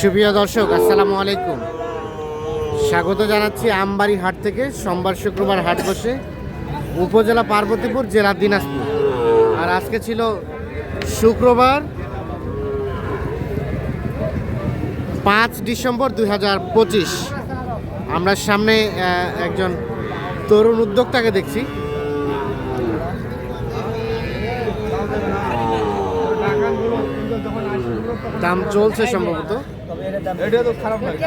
সুপ্রিয় দর্শক, আসসালামু আলাইকুম। স্বাগত জানাচ্ছি আমবাড়ি হাট থেকে, সোমবার শুক্রবার হাট বসে, উপজেলা পার্বতীপুর, জেলা দিনাজপুর। আর আজকে ছিল শুক্রবার পাঁচ ডিসেম্বর দুই হাজার পঁচিশ। আমরা সামনে একজন তরুণ উদ্যোক্তাকে দেখছি। দাম চলছে সম্ভবত। এটা তো খারাপ লাগে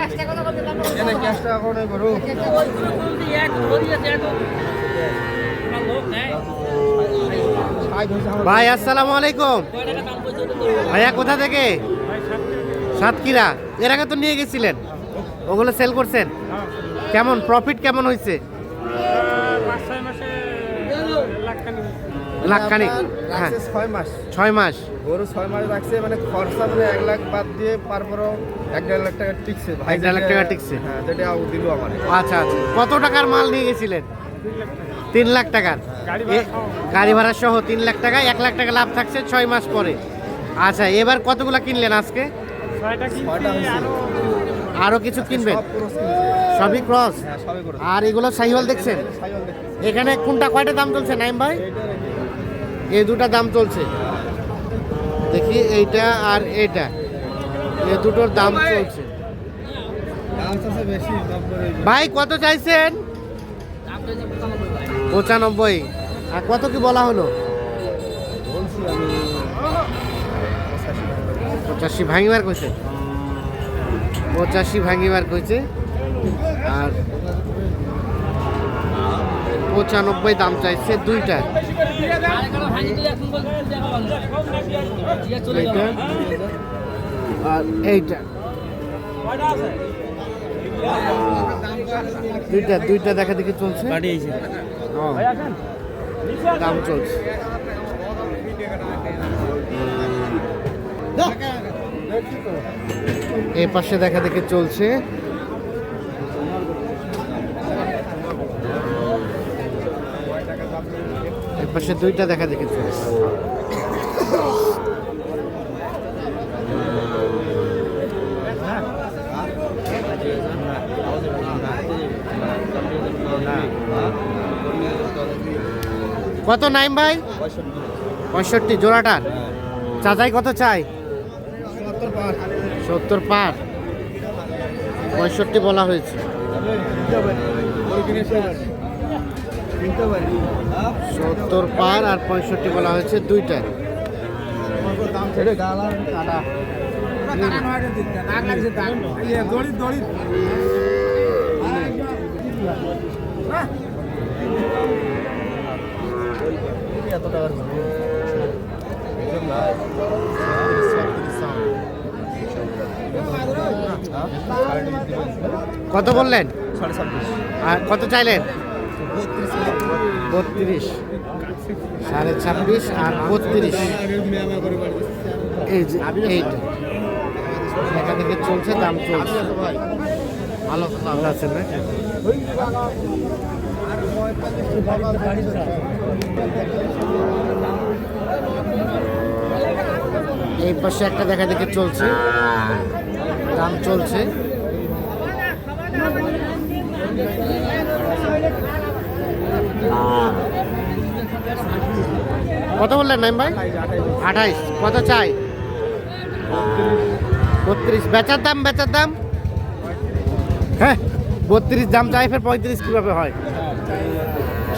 এনে ক্যাশ টাকা করো। ভাই আসসালামু আলাইকুম। ভাইয়া কোথা থেকে? সাতক্ষীরা। এর আগে তো নিয়ে গেছিলেন। ওগুলো সেল করছেন। কেমন? প্রফিট কেমন হয়েছে লাখখানিক হ্যাঁ। ছয় মাস। ছয় মাস। গরু ছয় মাস রাখছে মানে খরচা মানে এক লাখ বাদ দিয়ে তারপরও এক দেড় লাখ টাকা টিকছে। এক দেড় লাখ টাকা টিকছে। হ্যাঁ যেটা দিল আমার। আচ্ছা আচ্ছা। কত টাকার মাল নিয়ে গেছিলেন? তিন লাখ টাকার। গাড়ি ভাড়া সহ। তিন লাখ টাকা এক লাখ টাকা লাভ থাকছে ছয় মাস পরে। আচ্ছা এবার কতগুলো কিনলেন আজকে? আরও কিছু কিনবেন? সব ক্রস সবই ক্রস? হ্যাঁ সবই করে আর এগুলো সাইহল দেখছেন? এখানে কোনটা কয়টা দাম চলছে নাইম ভাই? এই দুটা দাম চলছে। দেখি এইটা আর এইটা এই দুটোর দাম চলছে। ভাই, কত চাইছেন? পঁচানব্বই। আর কত কি বলা হলো? পঁচাশি ভাঙিবার কইছে। পঁচাশি ভাঙিবার কইছে। আর পঁচানব্বই দাম চাইছে দুইটা। আর এইটা। দুইটা দুইটা দেখা দেখি চলছে। দাম চলছে। এই পাশে দেখা দেখি চলছে। এই পাশে দুইটা দেখা দেখি কত নাইম ভাই? পঁয়ষট্টি জোড়াটার চাচাই কত চাই? সত্তর পার। পঁয়ষট্টি বলা হয়েছে। সত্তর পার আর পঁয়ষট্টি বলা হয়েছে দুইটা। এত টাকার কত বললেন? সাড়ে ছাব্বিশ। আর কত চাইলেন? বত্রিশ, সাড়ে ছাব্বিশ আর বত্রিশ। এই যে, এইটা। দেখা দেখে চলছে, দাম চলছে। ভালো ভালো আছেন না? এই পাশে একটা দেখা দেখে চলছে। দাম চলছে। কত বললেন নাইম ভাই? আঠাইশ। কত চাই? বত্রিশ। বেচার দাম বেচার দাম? হ্যাঁ বত্রিশ দাম চাই, ফের পঁয়ত্রিশ কীভাবে হয়?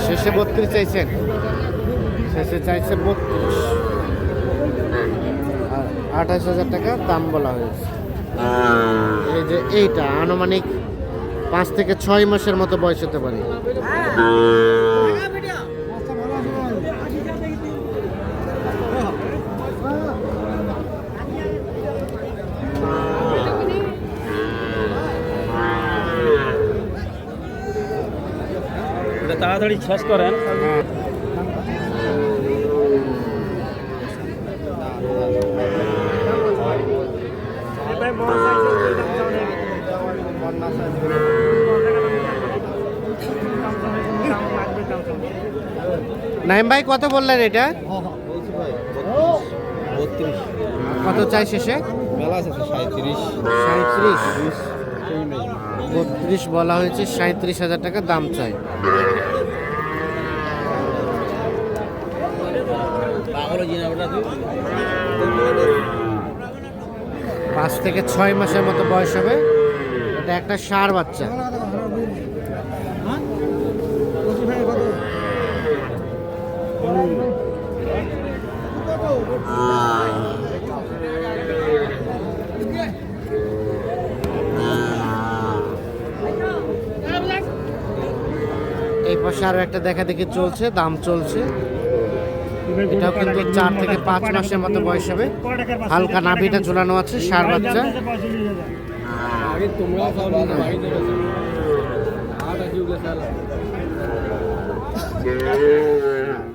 শেষে বত্রিশ চাইছেন। শেষে চাইছে বত্রিশ। আঠাশ হাজার টাকা দাম বলা হয়েছে। এই যে এইটা, আনুমানিক পাঁচ থেকে ছয় মাসের মতো বয়স হতে পারে। এটা তাড়াতাড়ি শেষ করেন। নাইম ভাই, কত বললেন এটা? কত চাই শেষে? বত্রিশ বলা হয়েছে, সাঁত্রিশ হাজার টাকা দাম চাই। পাঁচ থেকে ছয় মাসের মতো বয়স হবে। এটা একটা সার বাচ্চা। এই পাশে আরও একটা দেখা দেখি চলছে দাম চলছে। এটাও কিন্তু চার থেকে পাঁচ মাসের মতো বয়স হবে। হালকা নাভিটা ঝুলানো আছে সার বাচ্চা। তোমরা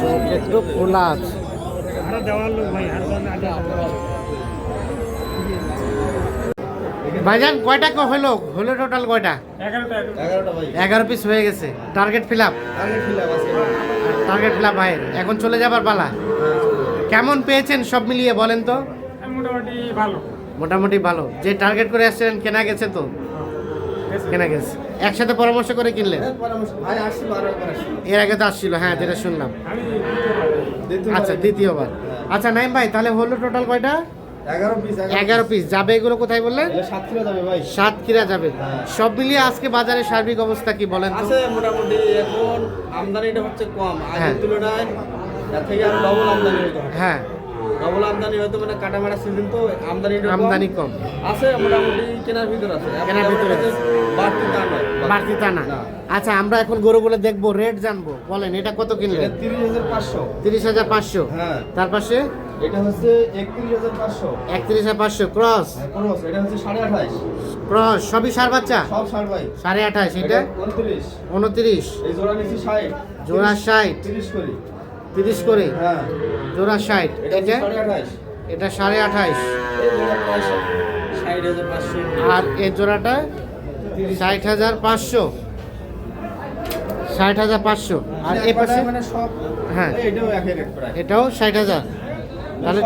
চোখ একটু খোলা আছে। ভাইজান কয়টা ক হলো? হলো টোটাল কয়টা? এগারো পিস হয়ে গেছে। Target fill up target fill up ভাইয়ের। এখন চলে যাবার পালা? কেমন পেয়েছেন সব মিলিয়ে বলেন তো? মোটামুটি ভালো। মোটামুটি ভালো। যে টার্গেট করে আসছেন কেনা গেছে তো? কেনা গেছে। একসাথে পরামর্শ করে কিনলেন? আসছিল এর আগে তো আসছিল হ্যাঁ যেটা শুনলাম। আচ্ছা দ্বিতীয়বার। আচ্ছা নাইম ভাই তাহলে হলো টোটাল কয়টা? এগারো পিস যাবে এগুলো কোথায় বললেন? সাতক্ষীরা যাবে হ্যাঁ। সব মিলিয়ে আজকে বাজারে সার্বিক অবস্থা কি বলেন আছে মোটামুটি এখন আমদানিটা হচ্ছে কম। হ্যাঁ। আগের তুলনায় হ্যাঁ। ডবল আমদানি হয়তো মানে কাটামারা সিজন তো আমদানিটা কম। আমদানি কম। আছে মোটামুটি কেনার ভিতর আছে। কেনার ভিতর বাড়তি তা নয়। বাড়তি তা না। আচ্ছা আমরা এখন গরুগুলো দেখব রেট জানব। বলেন এটা কত কিনলেন? তিরিশ হাজার পাঁচশো। তিরিশ হাজার পাঁচশো। হ্যাঁ। তার পাশে? এটা হচ্ছে একত্রিশ হাজার পাঁচশো। একত্রিশ হাজার পাঁচশো। ক্রস? ক্রস। এটা হচ্ছে সাড়ে আঠাইশ ক্রস। সবই সার বাচ্চা? সব ষাট ভাই। সাড়ে আঠাশ এটা? উনত্রিশ। উনত্রিশ। এই জোড়া নিচ্ছি ষাট। জোড়া ষাট। তিরিশ করি। তিরিশ করে? হ্যাঁ। জোড়া ষাট। এটা এটা? সাড়ে আঠাইশ আর এর জোড়াটা ষাট হাজার পাঁচশো। ষাট হাজার পাঁচশো। আর এ পাশে মানে হ্যাঁ। এটাও ষাট হাজার। তাহলে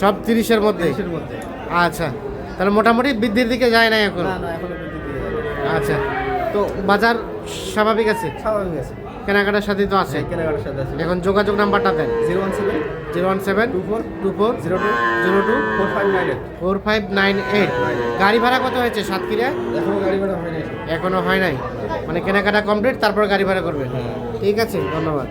সব মানে তিরিশের মধ্যে? আচ্ছা। তাহলে মোটামুটি বৃদ্ধির দিকে যায় না এখন? আচ্ছা। তো বাজার স্বাভাবিক আছে? স্বাভাবিক আছে। কেনাকাটার সাথে তো আছে। কেনাকাটার সাথে আছে। এখন যোগাযোগ নাম্বারটা দেন। Zero one seven zero one seven two four two four zero two zero two four five nine eight. Four five nine eight. গাড়ি ভাড়া কত হয়েছে সাতক্ষীরা এখনও গাড়ি ভাড়া হয়নি। এখনও হয় নাই? মানে কেনাকাটা কমপ্লিট তারপর গাড়ি ভাড়া করবেন? ঠিক আছে ধন্যবাদ।